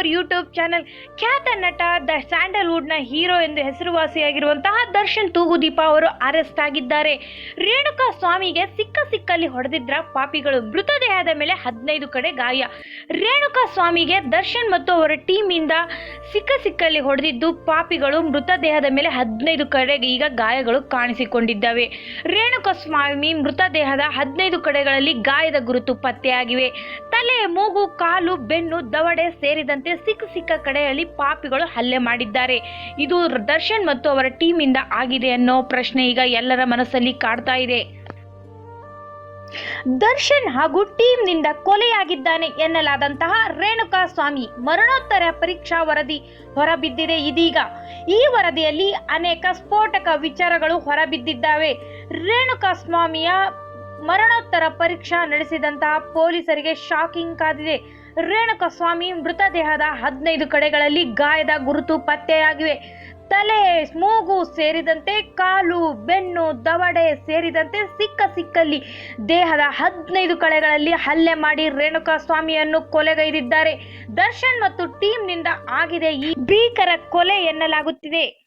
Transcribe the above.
Our YouTube channel ಖ್ಯಾತ ನಟ the ನ ಹೀರೋ ಎಂದು ಹೆಸರುವಾಸಿಯಾಗಿರುವಂತಹ ದರ್ಶನ್ ತೂಗುದೀಪ ಅವರು ಅರೆಸ್ಟ್ ಆಗಿದ್ದಾರೆ. ರೇಣುಕಾ ಸ್ವಾಮಿಗೆ ಸಿಕ್ಕ ಸಿಕ್ಕಲ್ಲಿ ಹೊಡೆದಿದ್ರ ಪಾಪಿಗಳು ಮೃತದೇಹದ ಮೇಲೆ ಹದಿನೈದು ಕಡೆ ಗಾಯ. ರೇಣುಕಾ ಸ್ವಾಮಿಗೆ ದರ್ಶನ್ ಮತ್ತು ಅವರ ಟೀಮಿಂದ ಸಿಕ್ಕ ಸಿಕ್ಕಲ್ಲಿ ಹೊಡೆದಿದ್ದು ಪಾಪಿಗಳು ಮೃತದೇಹದ ಮೇಲೆ ಹದಿನೈದು ಕಡೆ ಈಗ ಗಾಯಗಳು ಕಾಣಿಸಿಕೊಂಡಿದ್ದಾವೆ. ರೇಣುಕಾ ಸ್ವಾಮಿ ಮೃತದೇಹದ ಹದಿನೈದು ಕಡೆಗಳಲ್ಲಿ ಗಾಯದ ಗುರುತು ಪತ್ತೆಯಾಗಿವೆ. ತಲೆ, ಮೂಗು, ಕಾಲು, ಬೆನ್ನು, ದವಡೆ ಸೇರಿದಂತೆ ಸಿಕ್ಕ ಸಿಕ್ಕ ಕಡೆಯಲ್ಲಿ ಪಾಪಿಗಳು ಹಲ್ಲೆ ಮಾಡಿದ್ದಾರೆ. ಇದು ದರ್ಶನ್ ಮತ್ತು ಅವರ ಟೀಮ್ ಇಂದ ಆಗಿದೆ ಅನ್ನೋ ಪ್ರಶ್ನೆ ಈಗ ಎಲ್ಲರ ಮನಸ್ಸಲ್ಲಿ ಕಾಡ್ತಾ ಇದೆ. ದರ್ಶನ್ ಹಾಗೂ ಟೀಮ್ನಿಂದ ಕೊಲೆಯಾಗಿದ್ದಾನೆ ಎನ್ನಲಾದಂತಹ ರೇಣುಕಾ ಸ್ವಾಮಿ ಮರಣೋತ್ತರ ಪರೀಕ್ಷಾ ವರದಿ ಹೊರಬಿದ್ದಿದೆ ಇದೀಗ. ಈ ವರದಿಯಲ್ಲಿ ಅನೇಕ ಸ್ಫೋಟಕ ವಿಚಾರಗಳು ಹೊರಬಿದ್ದಿದ್ದಾವೆ. ರೇಣುಕಾ ಸ್ವಾಮಿಯ ಮರಣೋತ್ತರ ಪರೀಕ್ಷಾ ನಡೆಸಿದಂತಹ ಪೊಲೀಸರಿಗೆ ಶಾಕಿಂಗ್ ಕಾದಿದೆ. ರೇಣುಕಾ ಸ್ವಾಮಿ ಮೃತದೇಹದ ಹದಿನೈದು ಕಡೆಗಳಲ್ಲಿ ಗಾಯದ ಗುರುತು ಪತ್ತೆಯಾಗಿವೆ. ತಲೆ, ಮೂಗು ಸೇರಿದಂತೆ ಕಾಲು, ಬೆನ್ನು, ದವಡೆ ಸೇರಿದಂತೆ ಸಿಕ್ಕ ಸಿಕ್ಕಲ್ಲಿ ದೇಹದ ಹದಿನೈದು ಕಡೆಗಳಲ್ಲಿ ಹಲ್ಲೆ ಮಾಡಿ ರೇಣುಕಾ ಸ್ವಾಮಿಯನ್ನು ಕೊಲೆಗೈದಿದ್ದಾರೆ. ದರ್ಶನ್ ಮತ್ತು ಟೀಮ್ನಿಂದ ಆಗಿದೆ ಈ ಭೀಕರ ಕೊಲೆ ಎನ್ನಲಾಗುತ್ತಿದೆ.